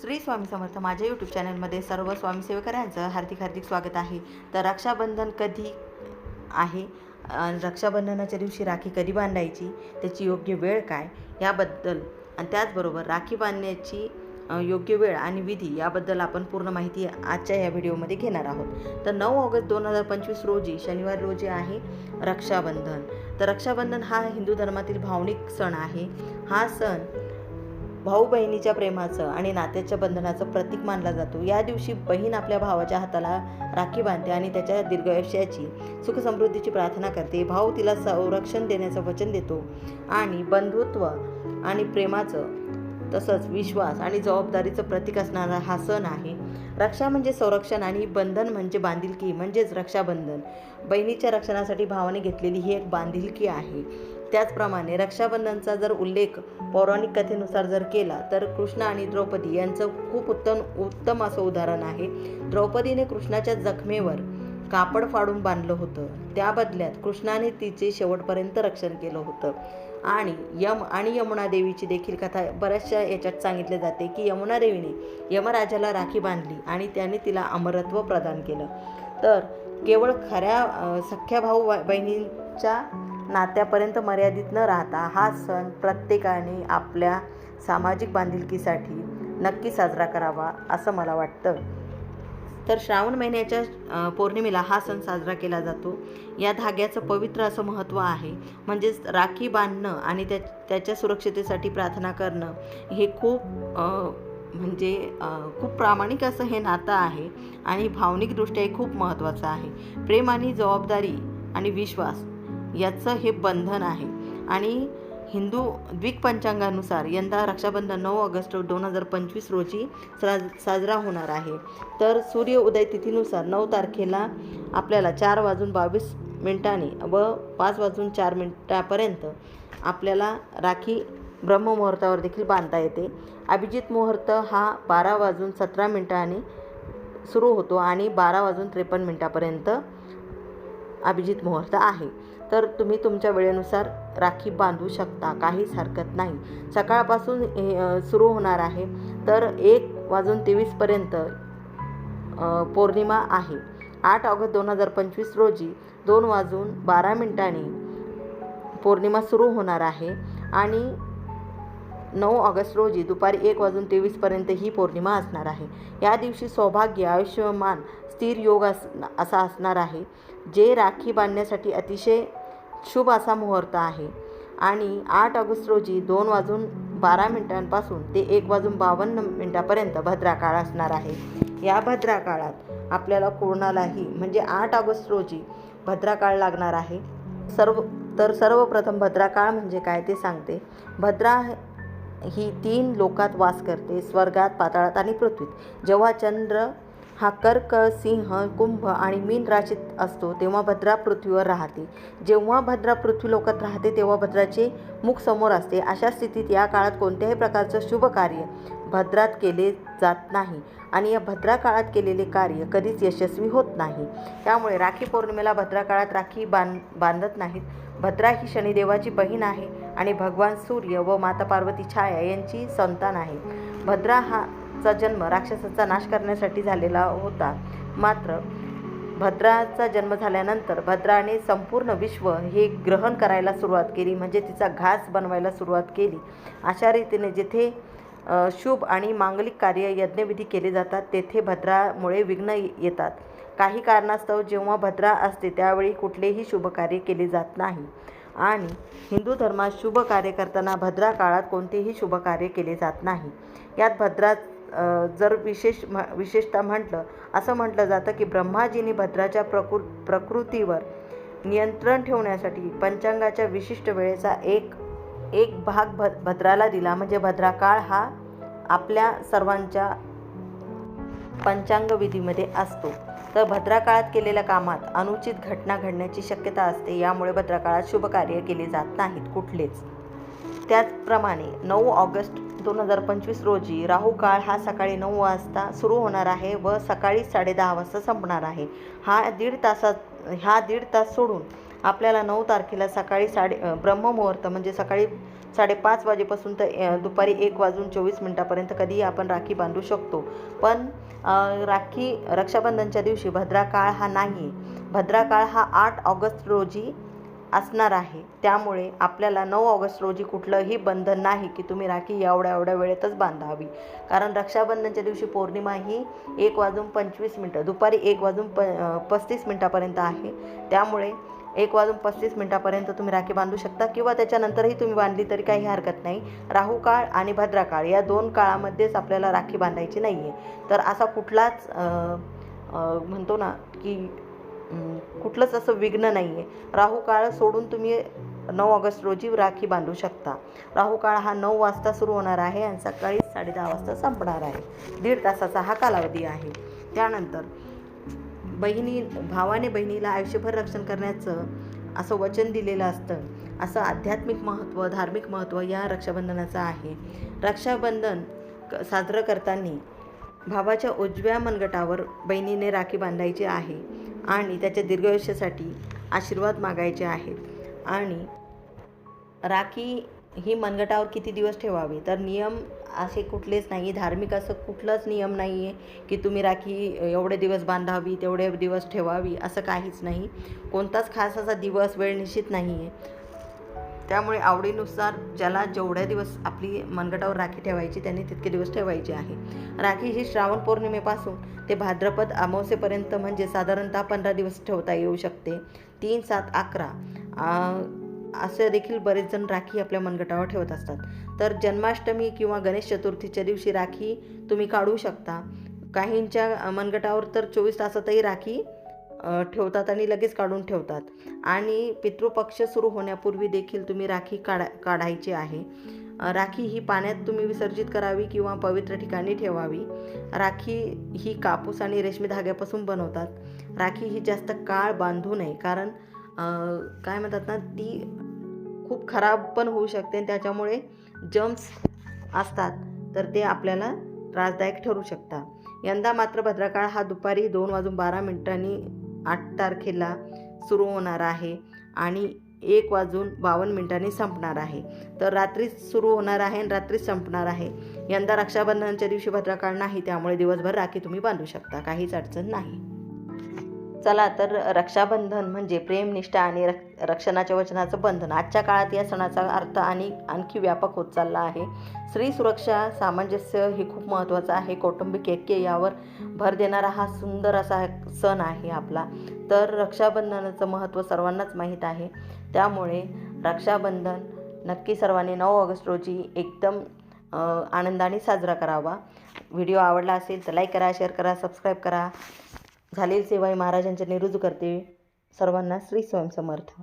श्री स्वामी समर्थ माझ्या यूट्यूब चॅनलमध्ये सर्व स्वामीसेवकऱ्यांचं हार्दिक हार्दिक स्वागत आहे. तर रक्षाबंधन कधी आहे? रक्षाबंधनाच्या दिवशी राखी कधी बांधायची? त्याची योग्य वेळ काय? याबद्दल आणि त्याचबरोबर राखी बांधण्याची योग्य वेळ आणि विधी याबद्दल आपण पूर्ण माहिती आजच्या या व्हिडिओमध्ये घेणार आहोत. तर नऊ ऑगस्ट दोन हजार पंचवीस रोजी शनिवार रोजी आहे रक्षाबंधन. तर रक्षाबंधन हा हिंदू धर्मातील भावनिक सण आहे. हा सण भाऊ बहिणीच्या प्रेमाचं आणि नात्याच्या बंधनाचं प्रतीक मानला जातो. या दिवशी बहीण आपल्या भावाच्या हाताला राखी बांधते आणि त्याच्या दीर्घायुष्याची सुखसमृद्धीची प्रार्थना करते. भाऊ तिला संरक्षण देण्याचं वचन देतो आणि बंधुत्व आणि प्रेमाचं तसंच विश्वास आणि जबाबदारीचं प्रतीक असणारा हा सण आहे. रक्षा म्हणजे संरक्षण आणि बंधन म्हणजे बांधिलकी म्हणजेच रक्षाबंधन. बहिणीच्या रक्षणासाठी भावाने घेतलेली ही एक बांधिलकी आहे. त्याचप्रमाणे रक्षाबंधनचा जर उल्लेख पौराणिक कथेनुसार जर केला तर कृष्ण आणि द्रौपदी यांचं खूप उत्तम उत्तम असं उदाहरण आहे. द्रौपदीने कृष्णाच्या जखमेवर कापड फाडून बांधलं होतं. त्या बदल्यात कृष्णाने तिचे शेवटपर्यंत रक्षण केलं होतं. आणि यम आणि यमुना देवीची देखील कथा बऱ्याचशा याच्यात सांगितले जाते की यमुना देवीने यमराजाला राखी बांधली आणि त्याने तिला अमरत्व प्रदान केलं. तर केवळ खऱ्या सख्या भाऊ बहिणींच्या नात्यापर्यंत मर्यादित न राहता हा सण प्रत्येकाने आपल्या सामाजिक बांधिलकीसाठी नक्की साजरा करावा असं मला वाटतं. तर श्रावण महिन्याच्या पौर्णिमेला हा सण साजरा केला जातो. या धाग्याचं पवित्र असं महत्त्व आहे. म्हणजेच राखी बांधणं आणि त्या त्याच्या सुरक्षितेसाठी प्रार्थना करणं हे खूप म्हणजे खूप प्रामाणिक असं हे नातं आहे आणि भावनिकदृष्ट्याही खूप महत्त्वाचं आहे. प्रेम आणि जबाबदारी आणि विश्वास याचं हे बंधन आहे. आणि हिंदू द्विकपंचांगानुसार यंदा रक्षाबंधन नऊ ऑगस्ट दोन हजार पंचवीस रोजी साज साजरा होणार आहे. तर सूर्य उदय तिथीनुसार नऊ तारखेला आपल्याला चार वाजून बावीस मिनिटांनी व पाच वाजून चार मिनिटापर्यंत आपल्याला राखी ब्रह्ममुहूर्तावर देखील बांधता येते. अभिजित मुहूर्त हा बारा वाजून सतरा मिनिटांनी सुरू होतो आणि बारा वाजून त्रेपन्न मिनिटापर्यंत अभिजित मुहूर्त आहे. तर तुम्ही तुमच्या वेळेनुसार राखी बांधू शकता काहीच हरकत नाही. सकाळपासून हे, सुरू होणार आहे. तर एक वाजून तेवीसपर्यंत पौर्णिमा आहे. आठ ऑगस्ट दोन हजार पंचवीस रोजी दोन वाजून बारा मिनिटांनी पौर्णिमा सुरू होणार आहे आणि नऊ ऑगस्ट रोजी दुपारी एक वाजून तेवीसपर्यंत ही पौर्णिमा असणार आहे. या दिवशी सौभाग्य आयुष्यमान स्थिर योग अस असा असणार आहे जे राखी बांधण्यासाठी अतिशय शुभ असा मुहूर्त आहे. आणि आठ ऑगस्ट रोजी दोन वाजून बारा मिनिटांपासून ते एक वाजून बावन्न मिनिटापर्यंत भद्रा काळ असणार आहे. या भद्रा काळात आपल्याला कोणालाही म्हणजे आठ ऑगस्ट रोजी भद्रा काळ लागणार आहे. सर्व तर सर्वप्रथम भद्रा काळ म्हणजे काय ते सांगते. भद्रा ही तीन लोकात वास करते स्वर्गात पाताळात आणि पृथ्वीत. जेव्हा चंद्र हा कर्क सिंह कुंभ आणि मीन राशीत असतो तेव्हा भद्रा पृथ्वीवर राहते. जेव्हा भद्रा पृथ्वी लोकात राहते तेव्हा भद्राचे मुख समोर असते. अशा स्थितीत या काळात कोणत्याही प्रकारचं शुभ कार्य भद्रात केले जात नाही आणि या भद्रा काळात केलेले कार्य कधीच यशस्वी होत नाही. त्यामुळे राखी पौर्णिमेला भद्रा काळात राखी बांध बांधत नाहीत. भद्रा ही शनिदेवाची बहीण आहे आणि भगवान सूर्य व माता पार्वती छाया यांची संतान आहे भद्रा हा चा जन्म राक्षसाचा नाश करण्यासाठी झालेला होता. मात्र भद्राचा जन्म झाल्यानंतर भद्राने संपूर्ण विश्व हे ग्रहण करायला सुरुवात केली म्हणजे तिचा घास बनवायला सुरुवात केली. अशा रीतीने जिथे शुभ आणि मांगलिक कार्य यज्ञविधी केले जातात तेथे भद्रामुळे विघ्न येतात. काही कारणास्तव जेव्हा भद्रा असते त्यावेळी कुठलेही शुभ कार्य केले जात नाही. आणि हिंदू धर्मात शुभ कार्य करताना भद्रा काळात कोणतेही शुभ कार्य केले जात नाही. यात भद्रा जर विशेष म्ह विशेषतः म्हटलं असं म्हटलं जातं की ब्रह्माजींनी भद्राच्या प्रकृ प्रकृतीवर नियंत्रण ठेवण्यासाठी पंचांगाच्या विशिष्ट वेळेचा एक एक भाग भ भद्राला दिला. म्हणजे भद्राकाळ हा आपल्या सर्वांच्या पंचांग विधीमध्ये असतो. तर भद्राकाळात केलेल्या कामात अनुचित घटना घडण्याची शक्यता असते. यामुळे भद्राकाळात शुभकार्य शुभ कार्य केले जात नाहीत कुठलेच. त्याचप्रमाणे नऊ ऑगस्ट दोन हजार पंचवीस रोजी राहू काळ हा सकाळी नऊ वाजता सुरू होणार आहे व सकाळी साडेदहा वाजता संपणार आहे. हा दीड तासात हा दीड तास सोडून आपल्याला नऊ तारखेला सकाळी साडे ब्रह्ममुहूर्त म्हणजे सकाळी साडेपाच वाजेपासून तर दुपारी एक वाजून चोवीस मिनटापर्यंत कधीही आपण राखी बांधू शकतो. पण राखी रक्षाबंधनच्या दिवशी भद्रा काळ हा नाही. भद्रा काळ हा आठ ऑगस्ट रोजी असणार आहे. त्यामुळे आपल्याला नऊ ऑगस्ट रोजी कुठलंही बंधन नाही की तुम्ही राखी एवढ्या एवढ्या वेळेतच बांधावी. कारण रक्षाबंधनच्या दिवशी पौर्णिमा ही एक वाजून पंचवीस मिनटं दुपारी एक वाजून प पस्तीस मिनटापर्यंत आहे. त्यामुळे एक वाजून पस्तीस मिनटापर्यंत तुम्ही राखी बांधू शकता किंवा त्याच्यानंतरही तुम्ही बांधली तरी काही हरकत नाही. राहू काळ आणि भद्रा काळ या दोन काळामध्येच आपल्याला राखी बांधायची नाही आहे तर असा कुठलाच म्हणतो ना की कुठलंच असं विघ्न नाही आहे राहू काळ सोडून तुम्ही नऊ ऑगस्ट रोजी राखी बांधू शकता. राहू काळ हा नऊ वाजता सुरू होणार आहे आणि सकाळी साडेदहा वाजता संपणार आहे. दीड तासाचा हा कालावधी आहे. त्यानंतर बहिणी भावाने बहिणीला आयुष्यभर रक्षण करण्याचं असं वचन दिलेलं असतं. असं आध्यात्मिक महत्त्व धार्मिक महत्त्व या रक्षाबंधनाचं आहे. रक्षाबंधन क साजरं करताना भावाच्या उजव्या मनगटावर बहिणीने राखी बांधायची आहे. आणि त्याच्या दीर्घायुष्यासाठी आशीर्वाद मागायचे आहेत. आणि राखी ही मनगटावर किती दिवस ठेवावी? तर नियम असे कुठलेच नाही धार्मिक असं कुठलंच नियम नाही आहे की तुम्ही राखी एवढे दिवस बांधावी तेवढे दिवस ठेवावी असं काहीच नाही. कोणताच खास असा दिवस वेळ निश्चित नाही आहे त्यामुळे आवडीनुसार ज्याला जेवढ्या दिवस आपली मनगटावर राखी ठेवायची त्यांनी तितके दिवस ठेवायची आहे. राखी ही श्रावण पौर्णिमेपासून ते भाद्रपद अमावस्येपर्यंत म्हणजे साधारणतः पंधरा दिवस ठेवता येऊ शकते. तीन सात अकरा असे देखील बरेच जण राखी आपल्या मनगटावर ठेवत असतात. तर जन्माष्टमी किंवा गणेश चतुर्थीच्या दिवशी राखी तुम्ही काढू शकता. काहींच्या मनगटावर तर चोवीस तासातही राखी ठेवतात आणि लगेच काढून ठेवतात. आणि पितृपक्ष सुरू होण्यापूर्वी देखील तुम्ही राखी काढा काढायची आहे. राखी ही पाण्यात तुम्ही विसर्जित करावी किंवा पवित्र ठिकाणी ठेवावी. राखी ही कापूस आणि रेशमी धाग्यापासून बनवतात. राखी ही जास्त काळ बांधू नये कारण काय म्हणतात ना ती खूप खराब पण होऊ शकते आणि त्याच्यामुळे जम्स असतात तर ते आपल्याला त्रासदायक ठरू शकतात. यंदा मात्र भद्रकाळ हा दुपारी दोन वाजून बारा मिनिटांनी आठ तारखेला सुरू होणार आहे आणि एक वाजून बावन्न मिनिटांनी संपणार आहे. तर रात्रीच सुरू होणार आहे आणि रात्रीच संपणार आहे. यंदा रक्षाबंधनाच्या दिवशी भद्रकाळ नाही त्यामुळे दिवसभर राखी तुम्ही बांधू शकता. काहीच अडचण नाही. चला तर रक्षाबंधन म्हणजे प्रेमनिष्ठा आणि रक् रक्षणाच्या वचनाचं बंधन. आजच्या काळात या सणाचा अर्थ आणि आणखी व्यापक होत चालला आहे. स्त्री सुरक्षा सामंजस्य हे खूप महत्त्वाचं आहे. कौटुंबिक ऐक्य यावर भर देणारा हा सुंदर असा सण आहे आपला. तर रक्षाबंधनाचं महत्त्व सर्वांनाच माहीत आहे. त्यामुळे रक्षाबंधन नक्की सर्वांनी नऊ ऑगस्ट रोजी एकदम आनंदाने साजरा करावा. व्हिडिओ आवडला असेल तर लाईक करा शेअर करा सबस्क्राईब करा. झालेली सेवा ही महाराजांच्या निरुज करते. सर्वांना श्री स्वयंसमर्थ.